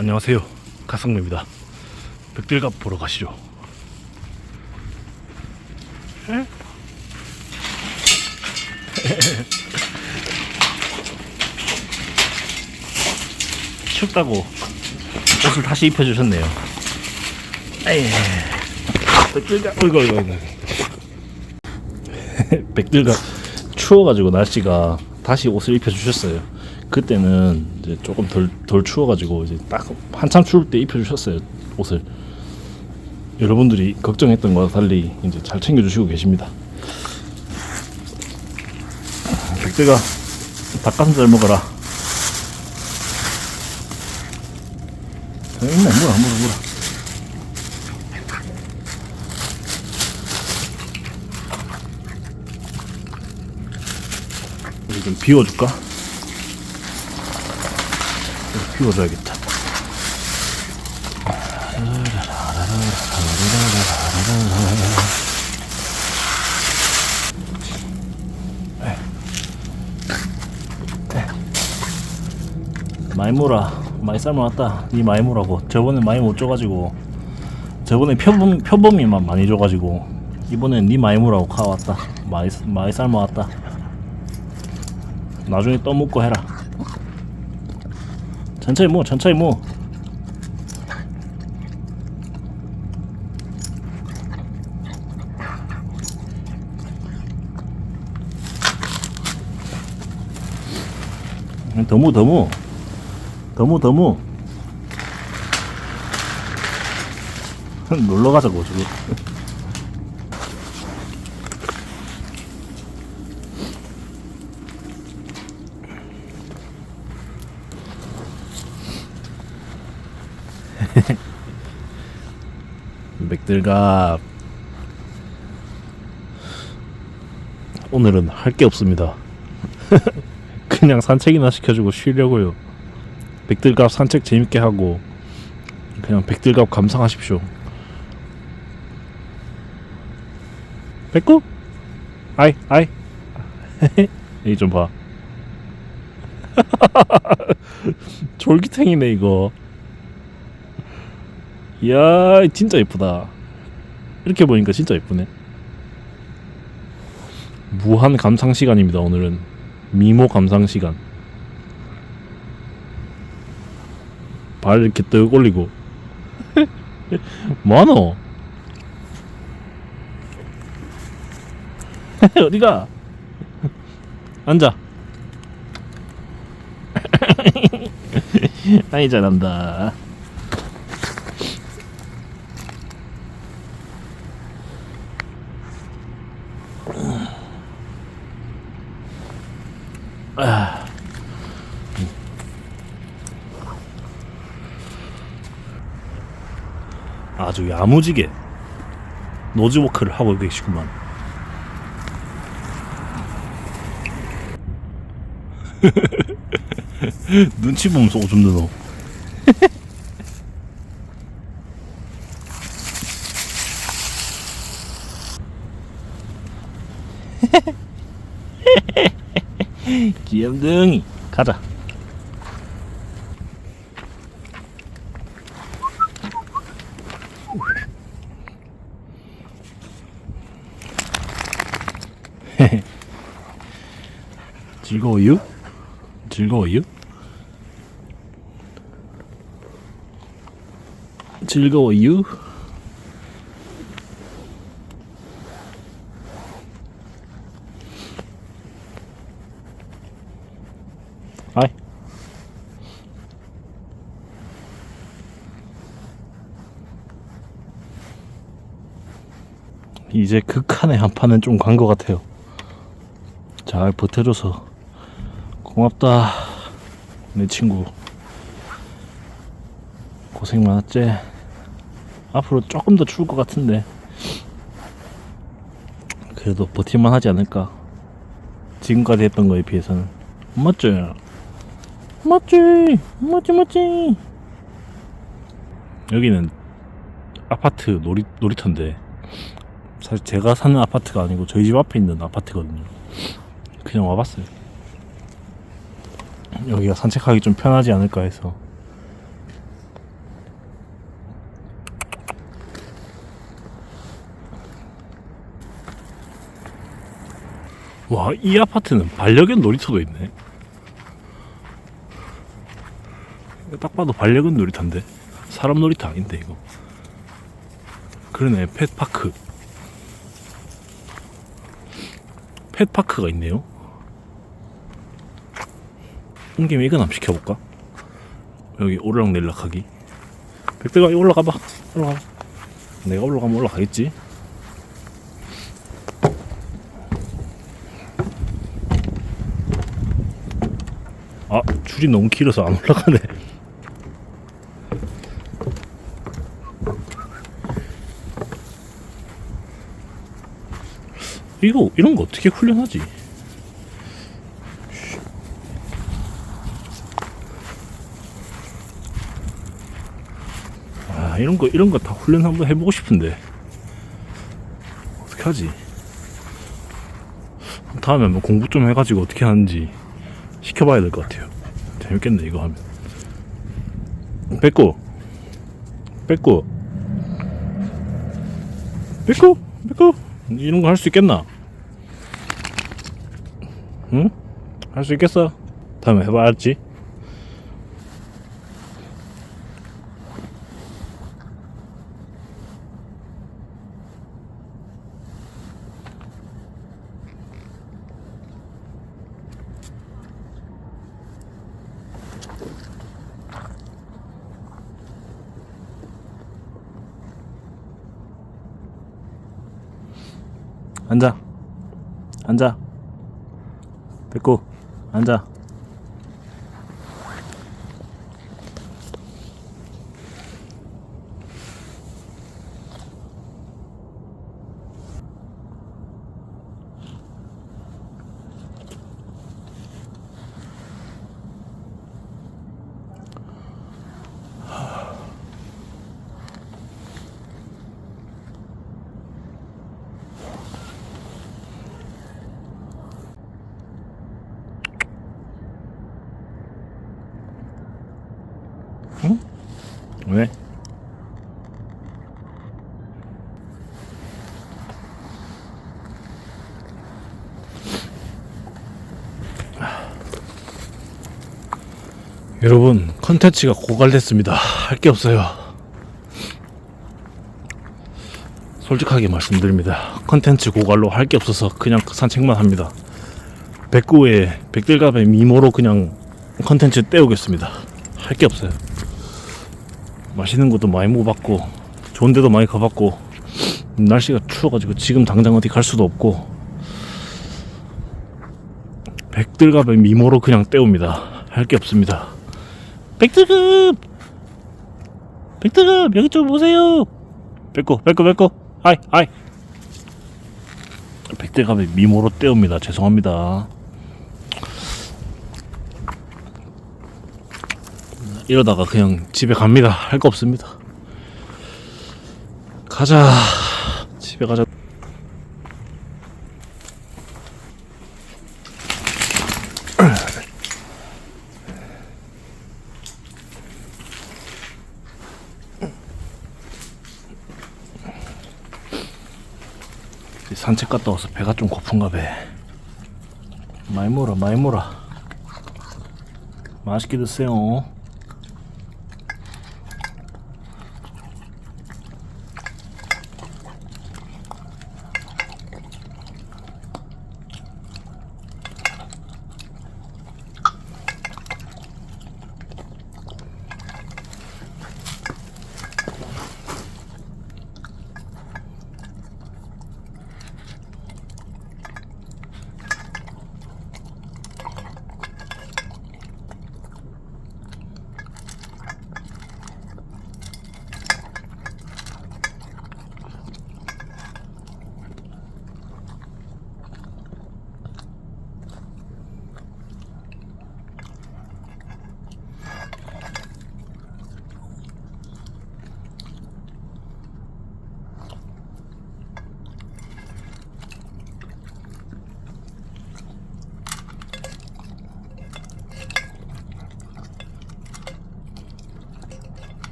안녕하세요. 가성입니다. 백들갑 보러 가시죠. 에? 춥다고 옷을 다시 입혀주셨네요. 백들갑, 어이구, 어이구, 어이구. 백들갑 추워가지고 날씨가 다시 옷을 입혀주셨어요. 그때는 이제 조금 덜, 덜 추워가지고 이제 딱 한참 추울 때 입혀주셨어요 옷을. 여러분들이 걱정했던 것과 달리 이제 잘 챙겨주시고 계십니다. 백들가 닭가슴살 먹어라. 있네 뭐라 뭐라 뭐라. 여기 좀 비워줄까? 비워줘야겠다. 많이 몰아 많이 삶아왔다. 니 많이 몰라고. 저번에 많이 못 줘가지고 저번에 표범, 표범이만 많이 줘가지고 이번엔 니 많이 몰라고 가왔다. 많이, 많이 삶아왔다. 나중에 떠먹고 해라 천천히 모 천천히 모 더무 더무. 더무 더무. 놀러 가자고 지 금 맥들갑 오늘은 할 게 없습니다. 그냥 산책이나 시켜주고 쉬려고요. 백들갑 산책 재밌게 하고 그냥 백들갑 감상하십시오. 백구? 아이 아이 이 좀 봐. 졸기탱이네 이거. 이야 진짜 예쁘다. 이렇게 보니까 진짜 예쁘네. 무한 감상 시간입니다 오늘은 미모 감상 시간. 발 이렇게 떡 올리고 뭐하노? 어디가? 앉아 아이 잘한다 아주 야무지게 노즈워크를 하고 계시구만. 눈치 보면서 오줌 넣어. 귀염둥이 가자. 즐거워요? 즐거워요? 즐거워요? 아이 이제 극한의 한판은 좀 간 것 같아요. 잘 버텨줘서 고맙다 내 친구. 고생 많았지? 앞으로 조금 더 추울 것 같은데. 그래도 버틸만 하지 않을까? 지금까지 했던 거에 비해서는. 맞지? 맞지? 맞지 맞지? 여기는 아파트 놀이, 놀이터인데. 사실 제가 사는 아파트가 아니고 저희 집 앞에 있는 아파트거든요. 그냥 와봤어요. 여기가 산책하기 좀 편하지 않을까 해서 와, 이 아파트는 반려견 놀이터도 있네. 딱 봐도 반려견 놀이터인데. 사람 놀이터 아닌데, 이거. 그러네, 펫파크. 펫파크가 있네요. 온 김에 이건 한번 시켜볼까? 여기 오르락 내리락 하기. 백대가 올라가봐. 올라가. 내가 올라가면 올라가겠지. 아 줄이 너무 길어서 안 올라가네 이거 이런 거 어떻게 훈련하지? 이런 거 이런 거 다 훈련 한번 해보고 싶은데 어떻게 하지? 다음에 뭐 공부 좀 해가지고 어떻게 하는지 시켜봐야 될 것 같아요. 재밌겠네 이거 하면. 뺏고, 뺏고, 뺏고, 뺏고 이런 거 할 수 있겠나? 응? 할 수 있겠어? 다음에 해봐야지. 앉아. 앉아. 뺏고 앉아. 왜? 여러분 컨텐츠가 고갈됐습니다. 할 게 없어요. 솔직하게 말씀드립니다. 컨텐츠 고갈로 할 게 없어서 그냥 산책만 합니다. 백구에 백들갑의 미모로 그냥 컨텐츠 때우겠습니다. 할 게 없어요 맛있는 것도 많이 먹어봤고 좋은 데도 많이 가봤고 날씨가 추워가지고 지금 당장 어디 갈 수도 없고 백들갑의 미모로 그냥 때웁니다. 할 게 없습니다. 백들갑! 백들갑 여기 좀 오세요! 뺏고 뺏고 뺏고! 하이 하이! 백들갑의 미모로 때웁니다. 죄송합니다 이러다가 그냥 집에 갑니다. 할 거 없습니다. 가자. 집에 가자. 산책 갔다 와서 배가 좀 고픈가 배. 많이 먹어라, 많이 먹어라. 맛있게 드세요.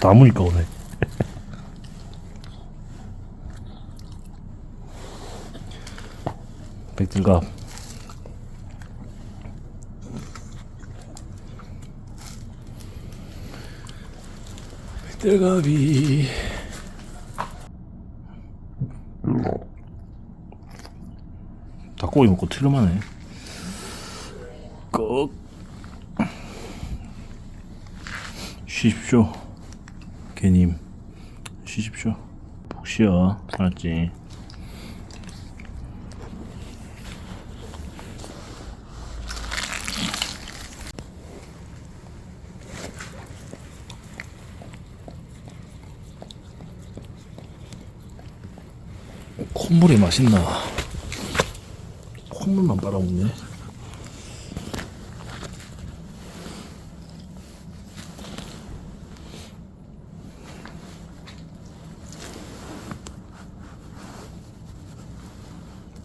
나무니까 오네. 백들갑. 백들갑이. 닭고기 먹고 트름하네. 꺽. 쉬십시오. 개님. 쉬십시오. 푹 쉬어. 알았지? 콧물이 맛있나? 콧물만 빨아먹네.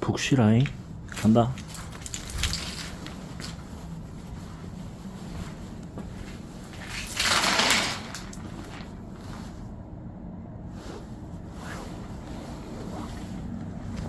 푹 쉬라잉. 간다.